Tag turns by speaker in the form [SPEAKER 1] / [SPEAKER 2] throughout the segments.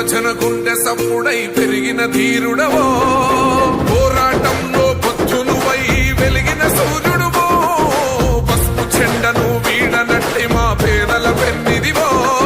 [SPEAKER 1] చర్ల గుండె సప్పుడై పెరిగిన ధీరుడవో. పోరాటంలో పొచ్చునువై వెలిగిన సూర్యుడువో. పసుపు చెండను వీడనట్టి మా పేదల పెన్నిదివో.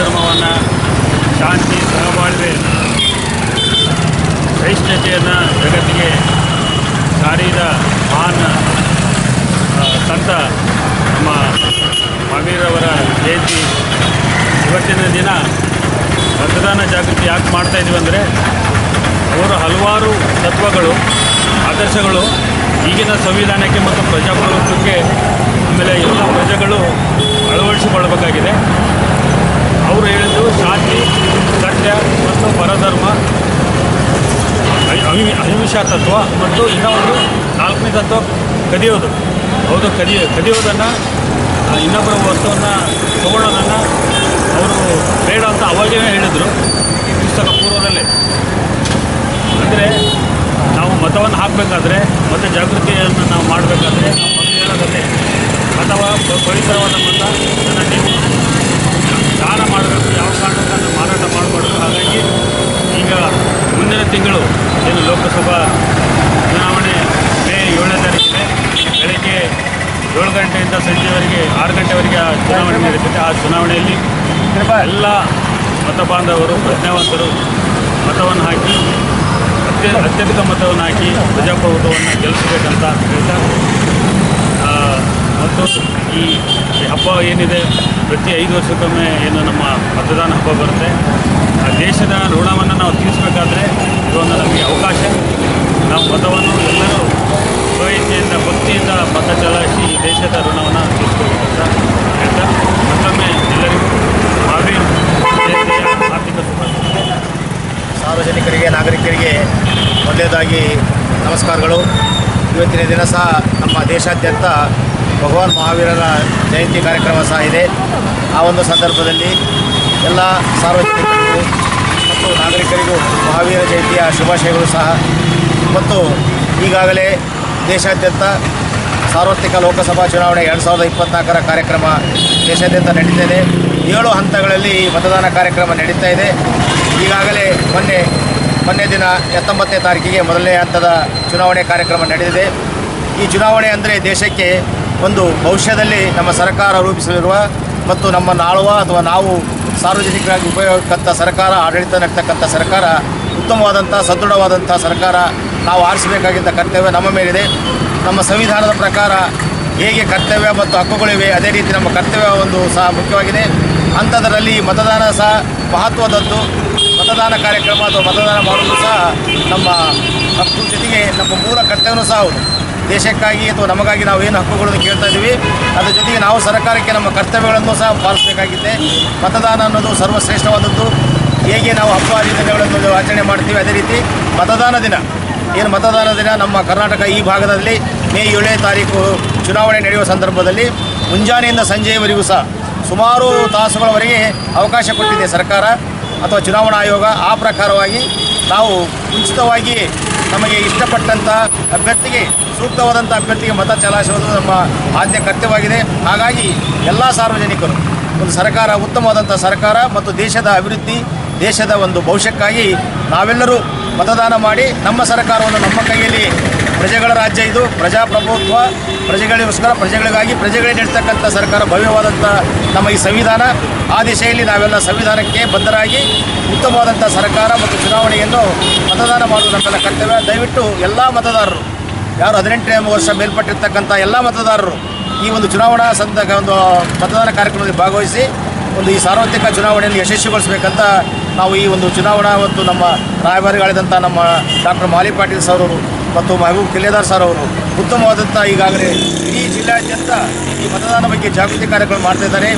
[SPEAKER 2] ಅಹಿಂಸಾ ಪರಧರ್ಮವನ್ನು ಶಾಂತಿ ಸಹಬಾಳ್ವೆ ಸಹಿಷ್ಣುತೆಯನ್ನು ಜಗತ್ತಿಗೆ ಸಾರಿದ ಮಾನ ಸಂತ ನಮ್ಮ ಮಹಾವೀರವರ ಜಯಂತಿ. ಇವತ್ತಿನ ದಿನ ಮತದಾನ ಜಾಗೃತಿ ಯಾಕೆ ಮಾಡ್ತಾ ಇದೀವಿ ಅಂದರೆ ಅವರು ಹಲವಾರು ತತ್ವಗಳು, ಆದರ್ಶಗಳು ಈಗಿನ ಸಂವಿಧಾನಕ್ಕೆ ಮತ್ತು ಪ್ರಜಾಪ್ರಭುತ್ವಕ್ಕೆ, ಆಮೇಲೆ ಎಲ್ಲ ಪ್ರಜೆಗಳು ಅಳವಡಿಸಿಕೊಳ್ಬೇಕಾಗಿದೆ ಅವರು ಹೇಳಿದ್ದು ಶಾಂತಿ ಸತ್ಯ ಮತ್ತು ಪರಧರ್ಮ ಅಹಿ- ಅಹಿಂಸಾ ತತ್ವ ಮತ್ತು ಇನ್ನೂ ಒಂದು ನಾಲ್ಕನೇ ತತ್ವ ಕದಿಯೋದು. ಹೌದು ಕದಿಯ ಕದಿಯೋದನ್ನು ಇನ್ನೊಬ್ಬರ ವಸ್ತುವನ್ನು ತಗೊಳ್ಳೋದನ್ನು ಅವರು ಬೇಡ ಅಂತ ಅವಾಗೇ ಹೇಳಿದರು. ಈ ಪುಸ್ತಕ ಪೂರ್ವದಲ್ಲೇ. ಅಂದರೆ ನಾವು ಮತವನ್ನು ಹಾಕಬೇಕಾದ್ರೆ, ಮತ್ತು ಜಾಗೃತಿಯನ್ನು ನಾವು ಮಾಡಬೇಕಾದ್ರೆ ನಾವು ಮೊದಲು ಹೇಳೋದಲ್ಲೇ ಅಥವಾ ಪವಿತ್ರವಾದ ಮತ ನೀವು ದಾನ ಮಾಡಬೇಕು ಯಾವ ಕಾರಣಕ್ಕನ್ನು ಮಾರಾಟ ಮಾಡಬಾರ್ದು ಹಾಗಾಗಿ ಈಗ ಮುಂದಿನ ತಿಂಗಳು ಏನು ಲೋಕಸಭಾ ಚುನಾವಣೆ ಮೇ ಏಳನೇ ತಾರೀಕಿದೆ ಬೆಳಗ್ಗೆ ಏಳು ಗಂಟೆಯಿಂದ ಸಂಜೆವರೆಗೆ ಆರು ಗಂಟೆವರೆಗೆ ಆ ಚುನಾವಣೆ ನಡೀತದೆ ಆ ಚುನಾವಣೆಯಲ್ಲಿ ಎಲ್ಲ ಮತ ಬಾಂಧವರು ಪ್ರಜ್ಞಾವಂತರು ಮತವನ್ನು ಹಾಕಿ ಅತ್ಯ ಅತ್ಯಧಿಕ ಮತವನ್ನು ಹಾಕಿ ಪ್ರಜಾಪ್ರಭುತ್ವವನ್ನು ಗೆಲ್ಲಿಸಬೇಕಂತ ಹೇಳ್ತಾ ಮತ್ತು ಈ ಈ ಹಬ್ಬ ಏನಿದೆ ಪ್ರತಿ ಐದು ವರ್ಷಕ್ಕೊಮ್ಮೆ ಏನು ನಮ್ಮ ಮತದಾನ ಹಬ್ಬ ಬರುತ್ತೆ. ಆ ದೇಶದ ಋಣವನ್ನು ನಾವು ತೀರಿಸಬೇಕಾದ್ರೆ ಇದೊಂದು ನಮಗೆ ಅವಕಾಶ ನಾವು ಮತವನ್ನು ಎಲ್ಲರೂ ಸ್ವಇಚ್ಛೆಯಿಂದ ಭಕ್ತಿಯಿಂದ ಮತ ಚಲಾಯಿಸಿ ಈ ದೇಶದ ಋಣವನ್ನು ತೀರಿಸ್ಕೊಳ್ಬೇಕಂತ ಹೇಳ್ತಾ ಮತ್ತೊಮ್ಮೆ ಎಲ್ಲರಿಗೂ ಮಹಾವೀರ್ ಜಯಂತಿಯ ಆರ್ಥಿಕ ಶುಭಾಶಯ
[SPEAKER 3] ಸಾರ್ವಜನಿಕರಿಗೆ ನಾಗರಿಕರಿಗೆ ಮೊದಲನೇದಾಗಿ ನಮಸ್ಕಾರಗಳು. ಇವತ್ತಿನ ದಿನ ಸಹ ನಮ್ಮ ದೇಶಾದ್ಯಂತ ಭಗವಾನ್ ಮಹಾವೀರರ ಜಯಂತಿ ಕಾರ್ಯಕ್ರಮ ಸಹ ಇದೆ. ಆ ಒಂದು ಸಂದರ್ಭದಲ್ಲಿ ಎಲ್ಲ ಸಾರ್ವಜನಿಕರಿಗೂ ಮತ್ತು ನಾಗರಿಕರಿಗೂ ಮಹಾವೀರ ಜಯಂತಿಯ ಶುಭಾಶಯಗಳು ಸಹ. ಮತ್ತು ಈಗಾಗಲೇ ದೇಶಾದ್ಯಂತ ಸಾರ್ವತ್ರಿಕ ಲೋಕಸಭಾ ಚುನಾವಣೆ ಎರಡು ಸಾವಿರದ ಇಪ್ಪತ್ನಾಲ್ಕರ ಕಾರ್ಯಕ್ರಮ ದೇಶಾದ್ಯಂತ ನಡೀತಾ ಇದೆ. ಏಳು ಹಂತಗಳಲ್ಲಿ ಮತದಾನ ಕಾರ್ಯಕ್ರಮ ನಡೀತಾ ಇದೆ. ಈಗಾಗಲೇ ಮೊನ್ನೆ ಮೊನ್ನೆ ದಿನ ಹತ್ತೊಂಬತ್ತನೇ ತಾರೀಕಿಗೆ ಮೊದಲನೇ ಹಂತದ ಚುನಾವಣೆ ಕಾರ್ಯಕ್ರಮ ನಡೆದಿದೆ. ಈ ಚುನಾವಣೆ ಅಂದರೆ ದೇಶಕ್ಕೆ ಒಂದು ಭವಿಷ್ಯದಲ್ಲಿ ನಮ್ಮ ಸರ್ಕಾರ ರೂಪಿಸಲಿರುವ ಮತ್ತು ನಮ್ಮ ನಾಳುವ ಅಥವಾ ನಾವು ಸಾರ್ವಜನಿಕರಾಗಿ ಉಪಯೋಗಕ್ಕಂಥ ಸರ್ಕಾರ ಆಡಳಿತ ನಡೆತಕ್ಕಂಥ ಸರ್ಕಾರ, ಉತ್ತಮವಾದಂಥ, ಸದೃಢವಾದಂಥ ಸರ್ಕಾರ ನಾವು ಆರಿಸಬೇಕಾಗಿದ್ದ ಕರ್ತವ್ಯ ನಮ್ಮ ಮೇಲಿದೆ. ನಮ್ಮ ಸಂವಿಧಾನದ ಪ್ರಕಾರ ಹೇಗೆ ಕರ್ತವ್ಯ ಮತ್ತು ಹಕ್ಕುಗಳಿವೆ ಅದೇ ರೀತಿ ನಮ್ಮ ಕರ್ತವ್ಯ ಒಂದು ಸಹ ಮುಖ್ಯವಾಗಿದೆ. ಅಂಥದ್ರಲ್ಲಿ ಮತದಾನ ಸಹ ಮಹತ್ವದದ್ದು. ಮತದಾನ ಕಾರ್ಯಕ್ರಮ ಅಥವಾ ಮತದಾನ ಮಾಡುವುದು ಸಹ ನಮ್ಮ ಹಕ್ಕು ಜೊತೆಗೆ ನಮ್ಮ ಮೂಲ ಕರ್ತವ್ಯನೂ ಸಹ ಹೌದು. ದೇಶಕ್ಕಾಗಿ ಅಥವಾ ನಮಗಾಗಿ ನಾವು ಏನು ಹಕ್ಕುಗಳನ್ನು ಕೇಳ್ತಾ ಇದ್ದೀವಿ, ಅದ್ರ ಜೊತೆಗೆ ನಾವು ಸರ್ಕಾರಕ್ಕೆ ನಮ್ಮ ಕರ್ತವ್ಯಗಳನ್ನು ಸಹ ಪಾಲಿಸಬೇಕಾಗಿದೆ. ಮತದಾನ ಅನ್ನೋದು ಸರ್ವಶ್ರೇಷ್ಠವಾದದ್ದು. ಹೇಗೆ ನಾವು ಹಬ್ಬ ದಿನಗಳನ್ನು ಆಚರಣೆ ಮಾಡ್ತೀವಿ ಅದೇ ರೀತಿ ಮತದಾನ ದಿನ. ಏನು ಮತದಾನ ದಿನ ನಮ್ಮ ಕರ್ನಾಟಕ ಈ ಭಾಗದಲ್ಲಿ ಮೇ ಏಳನೇ ತಾರೀಕು ಚುನಾವಣೆ ನಡೆಯುವ ಸಂದರ್ಭದಲ್ಲಿ ಮುಂಜಾನೆಯಿಂದ ಸಂಜೆಯವರೆಗೂ ಸಹ ಸುಮಾರು ತಾಸುಗಳವರೆಗೆ ಅವಕಾಶ ಕೊಟ್ಟಿದೆ ಸರ್ಕಾರ. ಅಥವಾ ಚುನಾವಣಾ ಆಯೋಗ ಆ ಪ್ರಕಾರವಾಗಿ ನಾವು ಮುಂಚಿತವಾಗಿ ನಮಗೆ ಇಷ್ಟಪಟ್ಟಂಥ ಅಭ್ಯರ್ಥಿಗೆ ಸೂಕ್ತವಾದಂಥ ಅಭ್ಯರ್ಥಿಗೆ ಮತ ಚಲಾಯಿಸುವುದು ನಮ್ಮ ಆದ್ಯ ಕರ್ತವ್ಯವಾಗಿದೆ. ಹಾಗಾಗಿ ಎಲ್ಲ ಸಾರ್ವಜನಿಕರು, ಒಂದು ಸರ್ಕಾರ ಉತ್ತಮವಾದಂಥ ಸರ್ಕಾರ ಮತ್ತು ದೇಶದ ಅಭಿವೃದ್ಧಿ, ದೇಶದ ಒಂದು ಭವಿಷ್ಯಕ್ಕಾಗಿ ನಾವೆಲ್ಲರೂ ಮತದಾನ ಮಾಡಿ ನಮ್ಮ ಸರ್ಕಾರವನ್ನು ನಮ್ಮ ಕೈಯಲ್ಲಿ ಪ್ರಜೆಗಳ ರಾಜ್ಯ ಇದು. ಪ್ರಜಾಪ್ರಭುತ್ವ ಪ್ರಜೆಗಳಿಗೋಸ್ಕರ, ಪ್ರಜೆಗಳಿಗಾಗಿ ಪ್ರಜೆಗಳೇ ನೀಡ್ತಕ್ಕಂಥ ಸರ್ಕಾರ, ಭವ್ಯವಾದಂಥ ನಮ್ಮ ಈ ಸಂವಿಧಾನ. ಆ ದಿಶೆಯಲ್ಲಿ ನಾವೆಲ್ಲ ಸಂವಿಧಾನಕ್ಕೆ ಬದ್ಧರಾಗಿ ಉತ್ತಮವಾದಂಥ ಸರ್ಕಾರ ಮತ್ತು ಚುನಾವಣೆಯನ್ನು ಮತದಾನ ಮಾಡುವುದು ನಮ್ಮೆಲ್ಲ ಕರ್ತವ್ಯ. ದಯವಿಟ್ಟು ಎಲ್ಲ ಮತದಾರರು, ಯಾರು ಹದಿನೆಂಟನೇ ವರ್ಷ ಮೇಲ್ಪಟ್ಟಿರ್ತಕ್ಕಂಥ ಎಲ್ಲ ಮತದಾರರು ಈ ಒಂದು ಚುನಾವಣಾ ಸಂದ ಒಂದು ಮತದಾನ ಕಾರ್ಯಕ್ರಮದಲ್ಲಿ ಭಾಗವಹಿಸಿ ಒಂದು ಈ ಸಾರ್ವತ್ರಿಕ ಚುನಾವಣೆಯನ್ನು ಯಶಸ್ವಿಗೊಳಿಸಬೇಕಂತ ನಾವು ಈ ಒಂದು ಚುನಾವಣಾ ಮತ್ತು ನಮ್ಮ ರಾಯಭಾರಿಗಳಾದಂಥ ನಮ್ಮ ಡಾಕ್ಟರ್ ಮಾಲಿ ಪಾಟೀಲ್ ಸರ್ ಅವರು ಮತ್ತು ಮಹಬೂಬ್ ಕಿಲ್ಲೆದಾರ್ ಸರ್ ಅವರು ಉತ್ತಮವಾದಂಥ ಈಗಾಗಲೇ ಇಡೀ ಜಿಲ್ಲಾದ್ಯಂತ ಈ ಮತದಾನ ಬಗ್ಗೆ ಜಾಗೃತಿ ಕಾರ್ಯಗಳು ಮಾಡ್ತಾ ಇದ್ದಾರೆ.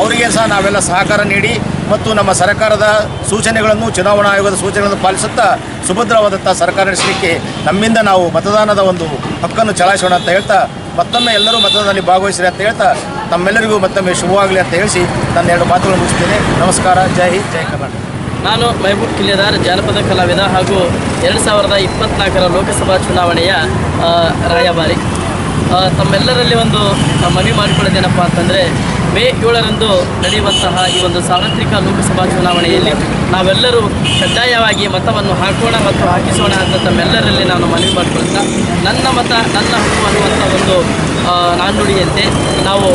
[SPEAKER 3] ಅವರಿಗೆ ಸಹ ನಾವೆಲ್ಲ ಸಹಕಾರ ನೀಡಿ ಮತ್ತು ನಮ್ಮ ಸರ್ಕಾರದ ಸೂಚನೆಗಳನ್ನು, ಚುನಾವಣಾ ಆಯೋಗದ ಸೂಚನೆಗಳನ್ನು ಪಾಲಿಸುತ್ತಾ ಸುಭದ್ರವಾದಂಥ ಸರ್ಕಾರ ನಡೆಸಲಿಕ್ಕೆ ನಮ್ಮಿಂದ ನಾವು ಮತದಾನದ ಒಂದು ಹಕ್ಕನ್ನು ಚಲಾಯಿಸೋಣ ಅಂತ ಹೇಳ್ತಾ, ಮತ್ತೊಮ್ಮೆ ಎಲ್ಲರೂ ಮತದಾನದಲ್ಲಿ ಭಾಗವಹಿಸಿರಿ ಅಂತ ಹೇಳ್ತಾ, ತಮ್ಮೆಲ್ಲರಿಗೂ ಮತ್ತೊಮ್ಮೆ ಶುಭವಾಗಲಿ ಅಂತ ಹೇಳಿಸಿ ನನ್ನ ಎರಡು ಮಾತುಗಳನ್ನು ಮುಗಿಸ್ತೇನೆ. ನಮಸ್ಕಾರ. ಜೈ ಹಿಂದ್, ಜೈ ಕರ್ನಾಟಕ.
[SPEAKER 4] ನಾನು ಮೈಬೂಟ್ ಕಿಲ್ಲೆದಾರ್ ಜಾನಪದ ಕಲಾವಿದ ಹಾಗೂ ಎರಡು ಸಾವಿರದ ಇಪ್ಪತ್ನಾಲ್ಕರ ಲೋಕಸಭಾ ಚುನಾವಣೆಯ ರಾಯಭಾರಿ. ತಮ್ಮೆಲ್ಲರಲ್ಲಿ ಒಂದು ಮನವಿ ಮಾಡಿಕೊಳ್ಳೋದೇನಪ್ಪ ಅಂತಂದರೆ, ಮೇ ಏಳರಂದು ನಡೆಯುವಂತಹ ಈ ಒಂದು ಸಾರ್ವತ್ರಿಕ ಲೋಕಸಭಾ ಚುನಾವಣೆಯಲ್ಲಿ ನಾವೆಲ್ಲರೂ ಕಡ್ಡಾಯವಾಗಿ ಮತವನ್ನು ಹಾಕೋಣ ಮತ್ತು ಹಾಕಿಸೋಣ ಅಂತ ತಮ್ಮೆಲ್ಲರಲ್ಲಿ ನಾನು ಮನವಿ ಮಾಡಿಕೊಳ್ತಾ ನನ್ನ ಮತ, ನನ್ನ ಹಕ್ಕು ಅನ್ನುವಂಥ ಒಂದು ನಾಣ್ಣುಡಿಯಂತೆ ನಾವು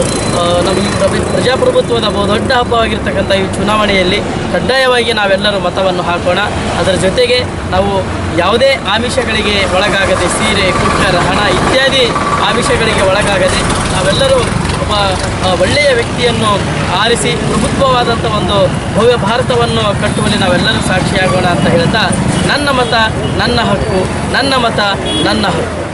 [SPEAKER 4] ನಮ್ಮ ಈ ಪ್ರ- ಪ್ರಜಾಪ್ರಭುತ್ವದ ಬಹುದೊಡ್ಡ ಹಬ್ಬವಾಗಿರ್ತಕ್ಕಂಥ ಈ ಚುನಾವಣೆಯಲ್ಲಿ ಕಡ್ಡಾಯವಾಗಿ ನಾವೆಲ್ಲರೂ ಮತವನ್ನು ಹಾಕೋಣ. ಅದರ ಜೊತೆಗೆ ನಾವು ಯಾವುದೇ ಆಮಿಷಗಳಿಗೆ ಒಳಗಾಗದೆ, ಸೀರೆ, ಕುಕ್ಕರ್, ಹಣ ಇತ್ಯಾದಿ ಆಮಿಷಗಳಿಗೆ ಒಳಗಾಗದೆ ನಾವೆಲ್ಲರೂ ಒಬ್ಬ ಒಳ್ಳೆಯ ವ್ಯಕ್ತಿಯನ್ನು ಆರಿಸಿ ಪ್ರಭುತ್ವವಾದಂಥ ಒಂದು ಭವ್ಯ ಭಾರತವನ್ನು ಕಟ್ಟುವಲ್ಲಿ ನಾವೆಲ್ಲರೂ ಸಾಕ್ಷಿಯಾಗೋಣ ಅಂತ ಹೇಳ್ತಾ, ನನ್ನ ಮತ ನನ್ನ ಹಕ್ಕು, ನನ್ನ ಮತ ನನ್ನ ಹಕ್ಕು.